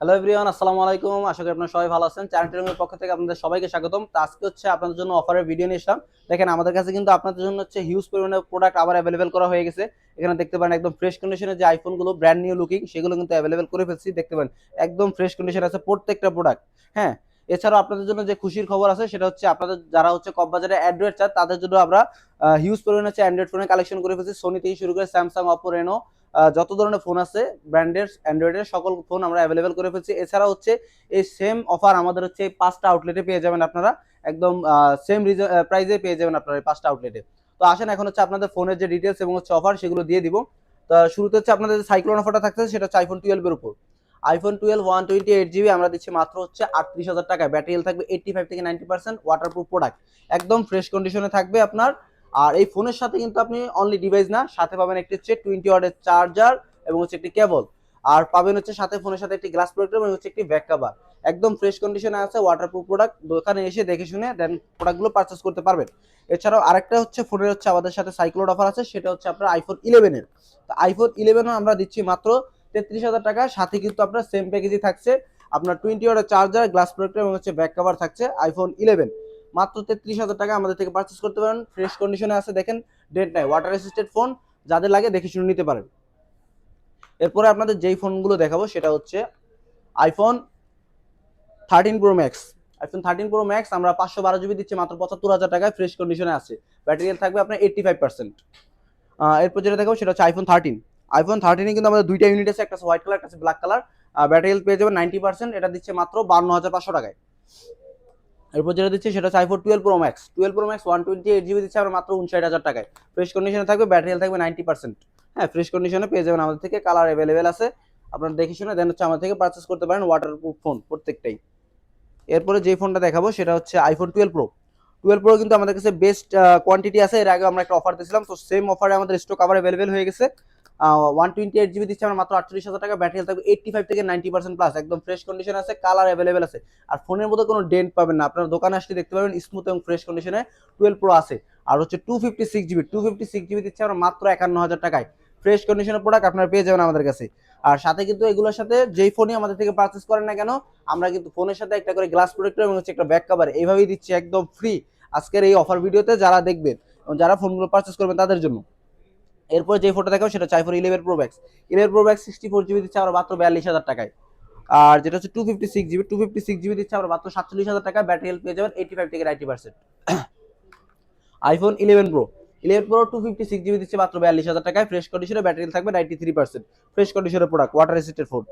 Hello everyone আসসালামু আলাইকুম। আশা করি আপনারা সবাই ভালো আছেন। চ্যানেল রুমের পক্ষ থেকে আপনাদের সবাইকে স্বাগতম। তো আজকে হচ্ছে আপনাদের জন্য অফারের ভিডিও নিয়ে এসলাম দেখেন, আমাদের কাছে কিন্তু আপনাদের জন্য হচ্ছে হিউজ পরিমাণে প্রোডাক্ট আবার অ্যাভেলেবেল করা হয়ে গেছে। এখানে দেখতে পারেন একদম ফ্রেশ কন্ডিশনের যে আইফোনগুলো ব্র্যান্ড নিউ লুকিং সেগুলো কিন্তু অ্যাভেলেবেল করে ফেলছি। দেখতে পারেন, একদম ফ্রেশ কন্ডিশন আছে প্রত্যেকটা প্রোডাক্ট হ্যাঁ এছাড়াও আপনাদের জন্য যে খুশির খবর আছে, সেটা হচ্ছে আপনাদের যারা হচ্ছে কমবাজারে অ্যান্ড্রয়েড চান, তাদের জন্য আমরা হিউজ পরিমাণে হচ্ছে অ্যান্ড্রয়েড ফোনের কালেকশন করে ফেলছি। সোনি থেকে শুরু করে স্যামসাং অপো রেনো যত ধরনের ফোন আছে, ব্র্যান্ডের অ্যান্ড্রয়েডের সকল ফোন আমরা অ্যাভেলেবেল করে ফেলছি। এছাড়া হচ্ছে এই সেম অফার আমাদের হচ্ছে এই পাঁচটা আউটলেটে পেয়ে যাবেন আপনারা। একদম সেম প্রাইজে পেয়ে যাবেন আপনারা এই পাঁচটা আউটলেটে তো আসেন, এখন হচ্ছে আপনাদের ফোনের যে ডিটেলস এবং হচ্ছে অফার সেগুলো দিয়ে দিব। তো শুরুতে হচ্ছে আপনাদের সাইক্লোন অফারটা থাকতেছে, সেটা হচ্ছে আইফোন টুয়েলভের উপর। IPhone twelve one twenty eight GB আমরা দিচ্ছি মাত্র হচ্ছে আটত্রিশ হাজার টাকা ব্যাটারি থাকবে এইটটি ফাইভ থেকে নাইনটি পার্সেন্ট ওয়াটারপ্রুফ প্রোডাক্ট একদম ফ্রেশ কন্ডিশনে থাকবে আপনার। আর এই ফোনের সাথে কিন্তু আপনি অনলি ডিভাইস না, সাথে পাবেন একটি হচ্ছে টোয়েন্টি ওয়ার্ডের চার্জার এবং হচ্ছে একটি কেবল আর পাবেন হচ্ছে সাথে ফোনের সাথে একটি গ্লাস প্রোডাক্ট এবং হচ্ছে একটি ব্যাক কাভার একদম ফ্রেশ কন্ডিশনে আছে ওয়াটারপ্রুফ প্রোডাক্ট দোকানে এসে দেখে শুনে দেন প্রোডাক্টগুলো পারচেস করতে পারবেন। এছাড়াও আরেকটা হচ্ছে ফোনের হচ্ছে আমাদের সাথে সাইক্লোড অফার আছে, সেটা হচ্ছে আপনার আইফোন ইলেভেনের তো আইফোন ইলেভেনও আমরা দিচ্ছি মাত্র তেত্রিশ হাজার টাকা। সাথে কিন্তু আপনার সেম প্যাকেজই থাকছে। আপনার টোয়েন্টি ওয়ার্ডের চার্জার গ্লাস প্রোটেক্টর এবং হচ্ছে ব্যাক কাভার থাকছে আইফোন ইলেভেন মাত্র তেত্রিশ হাজার টাকা আমাদের থেকে পারচেস করতে পারেন। ফ্রেশ কন্ডিশনে আছে, দেখেন ডেট নাই ওয়াটার রেসিস্টেড ফোন যাদের লাগে দেখে শুনে নিতে পারেন। এরপরে আপনাদের যেই ফোনগুলো দেখাবো, সেটা হচ্ছে iPhone thirteen pro max iPhone thirteen pro max আমরা পাঁচশো বারো জিবি দিচ্ছি, মাত্র পঁচাত্তর হাজার টাকায় ফ্রেশ কন্ডিশনে আছে। ব্যাটারি থাকবে আপনার এইট্টি ফাইভ পার্সেন্ট এরপর যেটা দেখাবো, সেটা হচ্ছে আইফোন থার্টিন আইফোন থার্টিনে কিন্তু আমাদের দুইটা ইউনিট আছে, একটা হোয়াইট কালার একটা ব্ল্যাক কালার ব্যাটারি হেলথ পেয়ে যাবেন নাইনটি পার্সেন্ট এটা দিচ্ছে মাত্র বান্ন হাজার পাঁচশো টাকায়। এরপর যেটা দিচ্ছে সেটা হচ্ছে iPhone twelve pro max twelve pro max one twenty eight GB দিচ্ছে আমরা মাত্র উনষাট হাজার টাকায়। ফ্রেশ কন্ডিশনে থাকবে ব্যাটারি হেলথ থাকবে নাইনটি পার্সেন্ট হ্যাঁ ফ্রেশ কন্ডিশনে পেয়ে যাবেন আমাদের থেকে কালার অ্যাভেলেবেল আছে। আপনারা দেখে শুনে দেন হচ্ছে আমাদের থেকে পারচেস করতে পারেন ওয়াটারপ্রুফ ফোন প্রত্যেকটাই। এরপরে যে ফোনটা দেখাবো, সেটা হচ্ছে iPhone twelve pro twelve pro কিন্তু আমাদের কাছে বেস্ট কোয়ান্টিটি আছে, এর আগে আমরা একটা অফার দিয়েছিলাম। তো সেম অফারে আমাদের স্টক আবার অ্যাভেলেবেল হয়ে গেছে। ওয়ান টোয়েন্টি এইট জিবি দিচ্ছে আমরা মাত্র আটচল্লিশ হাজার টাকা। ব্যাটারি থাকবে এইটটি ফাইভ থেকে নাইনটি পার্সেন্ট প্লাস একদম ফ্রেশ কন্ডিশন আছে কালার অ্যাভেলেবেল আছে। আর ফোনের মধ্যে কোনো ডেন্ট পাবেন না। আপনার দোকানে আসলে দেখতে পাবেন স্মুথ এবং ফ্রেশ কন্ডিশনে টুয়েলভ প্রো আছে। আর হচ্ছে two fifty six GB two fifty six GB দিচ্ছে আমরা মাত্র একান্ন হাজার টাকায়। ফ্রেশ কন্ডিশনের প্রোডাক্ট আপনারা পেয়ে যাবেন আমাদের কাছে। আর সাথে কিন্তু এগুলোর সাথে যেই ফোনই আমাদের থেকে পারচেস করেন না কেন, আমরা কিন্তু ফোনের সাথে একটা করে গ্লাস প্রোটেক্টর এবং হচ্ছে একটা ব্যাক কাভার এইভাবেই দিচ্ছি একদম ফ্রি আজকের এই অফার ভিডিওতে যারা দেখবেন এবং যারা ফোনগুলো পারচেস করবেন তাদের জন্য। এরপর যে ফটো দেখাবো সেটা চাই four eleven pro max eleven pro max sixty four GB দিচ্ছে আমরা মাত্র বিয়াল্লিশ হাজার টাকায়। আর যেটা হচ্ছে two fifty six GB two fifty six GB দিচ্ছে আমরা মাত্র সাতচল্লিশ হাজার টাকা ব্যাটারি হেল্প পেয়ে যাবেন এইটি ফাইভ থেকে ninety percent iPhone eleven pro eleven pro two fifty six GB দিচ্ছে মাত্র বিয়াল্লিশ হাজার টাকায়। ফ্রেশ কন্ডিশনে ব্যাটারি থাকবে নাইনটি থ্রি পার্সেন্ট ফ্রেশ কন্ডিশনের প্রোডাক্ট ওয়াটার রেসিস্টেড ফোন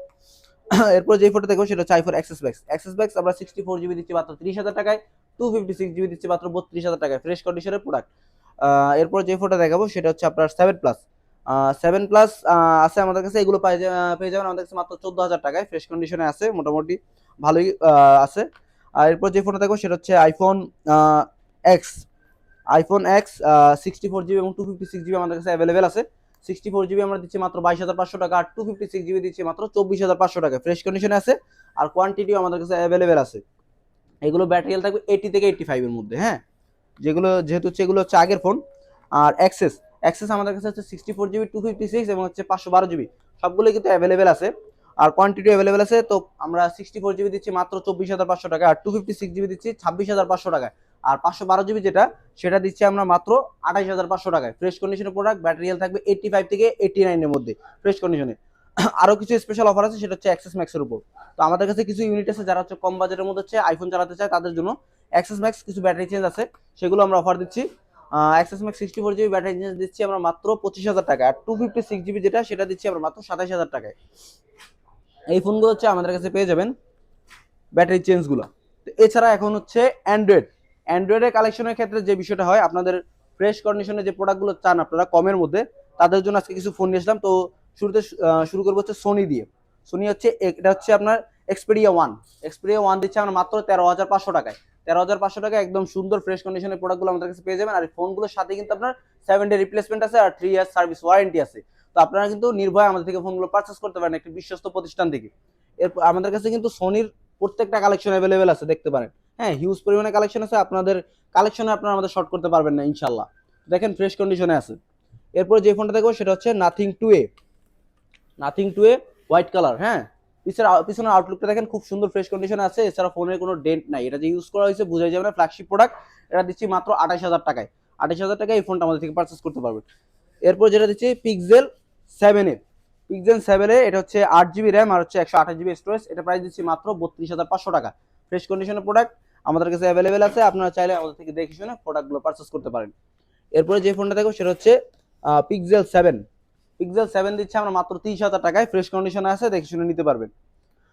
এরপর যে ফটো দেখো সেটা হচ্ছে iPhone XS max XS max আমরা সিক্সটি ফোর জিবি দিচ্ছি মাত্র ত্রিশ হাজার টাকায়। টু ফিফটি সিক্স জিবি দিচ্ছে মাত্র বত্রিশ হাজার টাকায়। ফ্রেশ কন্ডিশনের প্রোডাক্ট এরপর যে ফটো দেখাবো সেটা হচ্ছে আপনার সেভেন প্লাস সেভেন প্লাস আছে আমাদের কাছে, এগুলো পেয়ে যাবেন আমাদের কাছে মাত্র চোদ্দ হাজার টাকায়। ফ্রেশ কন্ডিশনে আছে, মোটামুটি ভালোই আছে। আর এরপর যে ফোনটা দেখব সেটা হচ্ছে iPhone X iPhone X sixty four GB এবং টু ফিফটি সিক্স জিবি আমাদের কাছে অ্যাভেলেবেল আছে। সিক্সটি ফোর জিবি আমরা দিচ্ছি মাত্র বাইশ হাজার পাঁচশো টাকা আর টু ফিফটি সিক্স জিবি দিচ্ছি মাত্র চব্বিশ হাজার পাঁচশো টাকা ফ্রেশ কন্ডিশনে আছে আর কোয়ান্টিটিও আমাদের কাছে অ্যাভেলেবেল আছে। এগুলো ব্যাটারি থাকবে এইটি থেকে এইটটি ফাইভের মধ্যে হ্যাঁ? যেগুলো যেহেতু হচ্ছে এগুলো হচ্ছে আগের ফোন আর অ্যাক্সেস অ্যাক্সেস আমাদের কাছে হচ্ছে sixty four GB two fifty six এবং হচ্ছে পাঁচশো বারো জিবি সবগুলো কিন্তু অ্যাভেলেবেল আছে। আর কোয়ান্টিটি অ্যাভেলেবেল আছে, তো আমরা সিক্সটি ফোর জিবি দিচ্ছি মাত্র চব্বিশ হাজার পাঁচশো টাকা আর টু ফিফটি সিক্স জিবি দিচ্ছি ছাব্বিশ হাজার পাঁচশো টাকায়। আর পাঁচশো বারো জিবি যেটা, সেটা দিচ্ছি আমরা মাত্র আঠাইশ হাজার পাঁচশো টাকায়। ফ্রেশ কন্ডিশনের প্রোডাক্ট ব্যাটারি হেলথ থাকবে এইটটি ফাইভ থেকে এইটটি নাইনের মধ্যে ফ্রেশ কন্ডিশনে আরও কিছু স্পেশাল অফার আছে, সেটা হচ্ছে অ্যাক্সেস ম্যাক্সের উপর। তো আমাদের কাছে কিছু ইউনিট আছে, যারা হচ্ছে কম বাজেটের মধ্যে হচ্ছে আইফোন চালাতে চায়, তাদের জন্য অ্যাক্সেস ম্যাক্স কিছু ব্যাটারি চেঞ্জ আছে, সেগুলো আমরা অফার দিচ্ছি। XS max sixty four GB battery change দিচ্ছি আমরা মাত্র পঁচিশ হাজার টাকা আর টু ফিফটি সিক্স জিবি যেটা, সেটা দিচ্ছি আমরা মাত্র সাতাশ হাজার টাকায়। এই ফোনগুলো হচ্ছে আমাদের কাছে পেয়ে যাবেন ব্যাটারি চেঞ্জগুলো তো এছাড়া এখন হচ্ছে অ্যান্ড্রয়েড অ্যান্ড্রয়েডের কালেকশনের ক্ষেত্রে যে বিষয়টা হয়, আপনাদের ফ্রেশ কন্ডিশনে যে প্রোডাক্টগুলো চান আপনারা কমের মধ্যে, তাদের জন্য আজকে কিছু ফোন নিয়ে আসলাম। তো শুরুতে শুরু করব হচ্ছে সোনি দিয়ে। সোনি হচ্ছে, এটা হচ্ছে আপনার এক্সপেরিয়া ওয়ান এক্সপেরিয়া ওয়ান দিচ্ছে আমরা মাত্র তেরো হাজার পাঁচশো টাকায়। তেরো হাজার পাঁচশো টাকা একদম সুন্দর ফ্রেশ কন্ডিশনের প্রোডাক্টগুলো আমাদের কাছে পেয়ে যাবেন। আর ফোনগুলোর সাথে কিন্তু আপনার সেভেন ডে রিপ্লেসমেন্ট আছে আর থ্রি ইয়ার সার্ভিস ওয়ারেন্টি আছে। তো আপনারা কিন্তু নির্ভয়ে আমাদের থেকে ফোনগুলো পারচেস করতে পারেন একটি বিশ্বস্ত প্রতিষ্ঠান থেকে। এরপর আমাদের কাছে কিন্তু সোনির প্রত্যেকটা কালেকশন অ্যাভেলেবেল আছে, দেখতে পারেন। হ্যাঁ হিউজ পরিমাণে কালেকশন আছে। আপনাদের কালেকশনে আপনারা আমাদের শর্ট করতে পারবেন না ইনশাল্লাহ দেখেন ফ্রেশ কন্ডিশনে আছে। এরপর যে ফোনটা দেখব, সেটা হচ্ছে Nothing two A Nothing two A white colour হ্যাঁ? পিছনের আউটলুকটা দেখেন, খুব সুন্দর ফ্রেশ কন্ডিশন আছে। এছাড়া ফোনের কোনো ডেন্ট নাই। এটা যে ইউজ করা হয়েছে বোঝা যাবে না। ফ্ল্যাগশিপ প্রোডাক্ট এটা দিচ্ছি মাত্র আঠাশ হাজার টাকায়। আঠাশ হাজার টাকায় এই ফোনটা আমাদের থেকে পারচেস করতে পারবেন। এরপর যেটা দিচ্ছি Pixel seven A Pixel seven A এটা হচ্ছে আট জিবি র্যাম আর হচ্ছে একশো আঠাশ জিবি স্টোরেজ এটা প্রাইস দিচ্ছি মাত্র বত্রিশ হাজার পাঁচশো টাকা। ফ্রেশ কন্ডিশনের প্রোডাক্ট আমাদের কাছে অ্যাভেলেবেল আছে। আপনারা চাইলে আমাদের থেকে দেখে শুনে প্রোডাক্টগুলো পারচেস করতে পারেন। এরপরে যে ফোনটা দেখো, সেটা হচ্ছে পিক্সেল সেভেন পিক্সেল সেভেন দিচ্ছে আমরা মাত্র তিরিশ হাজার টাকায় ফ্রেশ কন্ডিশনে আছে, দেখে শুনে নিতে পারবেন।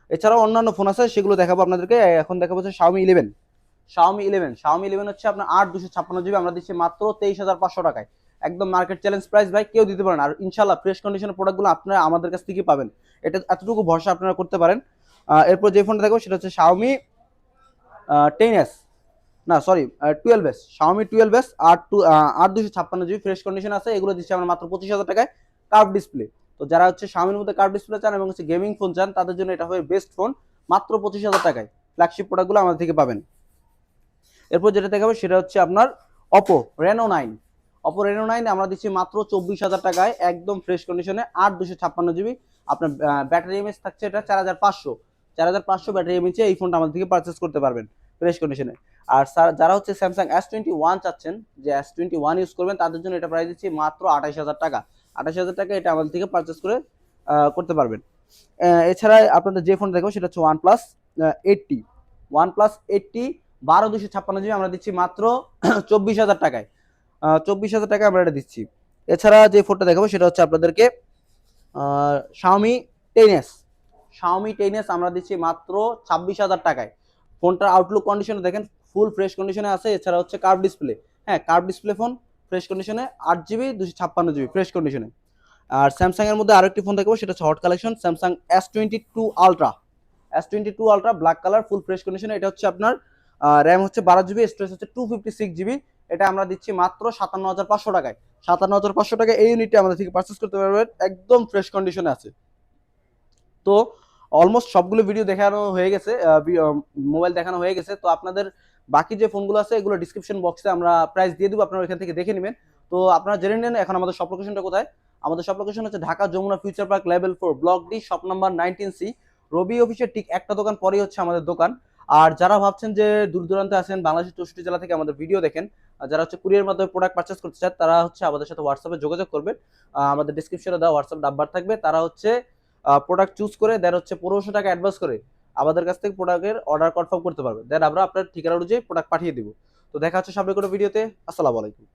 এছাড়াও অন্যান্য ফোন আছে, সেগুলো দেখাবো আপনাদেরকে। এখন দেখাবো হচ্ছে Xiaomi eleven Xiaomi eleven Xiaomi eleven হচ্ছে আপনার আট দুশো ছাপ্পান্ন জিবি আমরা দিচ্ছি মাত্র তেইশ হাজার পাঁচশো টাকায়। একদম মার্কেট চ্যালেঞ্জ প্রাইস ভাই, কেউ দিতে পারেন আর ইনশাল্লাহ ফ্রেশ কন্ডিশনের প্রোডাক্টগুলো আপনারা আমাদের কাছ থেকে পাবেন। এটা এতটুকু ভরসা আপনারা করতে পারেন। এরপর যে ফোনটা দেখো সেটা হচ্ছে শাওমি টেন এস না sorry twelve S Xiaomi twelve S আট টু আট দুশো ছাপ্পান্ন জিবি ফ্রেশ কন্ডিশন আছে। এগুলো দিচ্ছি আমরা মাত্র পঁচিশ হাজার টাকায়। Curve display. তো যারা হচ্ছে স্বামীর মধ্যে কার্ভ ডিসপ্লে চান এবং হচ্ছে গেমিং ফোন চান, তাদের জন্য এটা হবে বেস্ট ফোন মাত্র পঁচিশ হাজার টাকায়। ফ্ল্যাগশিপ প্রোডাক্টগুলো আমাদের থেকে পাবেন। এরপর যেটা দেখাবো সেটা হচ্ছে আপনার Oppo Reno nine Oppo Reno nine আমরা দিচ্ছি মাত্র চব্বিশ হাজার টাকায়, একদম ফ্রেশ কন্ডিশনে আট দুশো ছাপ্পান্ন জিবি আপনার ব্যাটারি এমএস থাকছে এটা চার হাজার পাঁচশো। চার হাজার পাঁচশো ব্যাটারি এমএচে এই ফোনটা আমাদের থেকে পারচেস করতে পারবেন ফ্রেশ কন্ডিশনে আর যারা হচ্ছে স্যামসাং এস টোয়েন্টি ওয়ান চাচ্ছেন, যে এস টোয়েন্টি ওয়ান ইউজ করবেন, তাদের জন্য এটা প্রাইস দিচ্ছি মাত্র আঠাশ হাজার টাকা। আঠাশ হাজার টাকা এটা আমাদের থেকে পারচেস করে করতে পারবেন। এছাড়া আপনাদের যে ফোন দেখো সেটা হচ্ছে OnePlus eighty OnePlus eighty বারো দুশো ছাপ্পান্ন জিবি আমরা দিচ্ছি মাত্র চব্বিশ হাজার টাকায়। চব্বিশ হাজার টাকা আমরা এটা দিচ্ছি। এছাড়া যে ফোনটা দেখাবো সেটা হচ্ছে আপনাদেরকে শাওমি টেনেস শাওমি টেনেস আমরা দিচ্ছি মাত্র ছাব্বিশ হাজার টাকায়। ফোনটার আউটলুক কন্ডিশনে দেখেন ফুল ফ্রেশ কন্ডিশনে আছে। এছাড়া হচ্ছে কার্ভ ডিসপ্লে হ্যাঁ কার্ভ ডিসপ্লে ফোন ফ্রেশ কন্ডিশনে আট জিবি দুশো ছাপ্পান্ন জিবি ফ্রেশ কন্ডিশনে আর স্যামসাং এর মধ্যে আরেকটি ফোন দেখাবো, সেটা হচ্ছে hot collection Samsung S twenty two ultra S twenty two ultra black colour full fresh কন্ডিশনে এটা হচ্ছে আপনার র্যাম হচ্ছে বারো জিবি স্টোরেজ হচ্ছে টু ফিফটি সিক্স জিবি এটা আমরা দিচ্ছি মাত্র সাতান্ন হাজার পাঁচশো টাকায়। সাতান্ন হাজার পাঁচশো টাকা এই ইউনিটটি আমাদের থেকে পারচেস করতে পারবেন, একদম ফ্রেশ কন্ডিশনে আছে। তো অলমোস্ট সবগুলো ভিডিও দেখানো হয়ে গেছে মোবাইল দেখানো হয়ে গেছে। তো আপনাদের বাকি যে ফোনগুলো আছে, এগুলো ডিসক্রিপশন বক্সে আমরা প্রাইস দিয়ে দেবো, আপনারা এখান থেকে দেখে নেবেন। তো আপনারা জেনে নেন এখন আমাদের সব লোকেশনটা কোথায়। আমাদের সব লোকেশন হচ্ছে Dhaka Jamuna future park level four block D shop number nineteen C Robi অফিসের ঠিক একটা দোকান পরেই হচ্ছে আমাদের দোকান। আর যারা ভাবছেন যে দূর দূরান্তে আছেন, বাংলাদেশের চৌষট্টি জেলা থেকে আমাদের ভিডিও দেখেন যারা হচ্ছে কুরিয়ার মাধ্যমে প্রোডাক্ট পারচেস করতে চান, তারা হচ্ছে আমাদের সাথে হোয়াটসঅ্যাপে যোগাযোগ করবেন। আমাদের ডিসক্রিপশনে দেওয়া হোয়াটসঅ্যাপ নাম্বার থাকবে। তারা হচ্ছে প্রোডাক্ট চুজ করে দেন হচ্ছে পনেরোশো টাকা অ্যাডভান্স করে। আমাদের কাছ থেকে প্রোডাক্টের অর্ডার কনফার্ম করতে পারবেন দেন আমরা আপনার ঠিকানা অনুযায়ী প্রোডাক্ট পাঠিয়ে দিব। তো দেখা হচ্ছে সামনে কোনো ভিডিওতে আসসালামু আলাইকুম।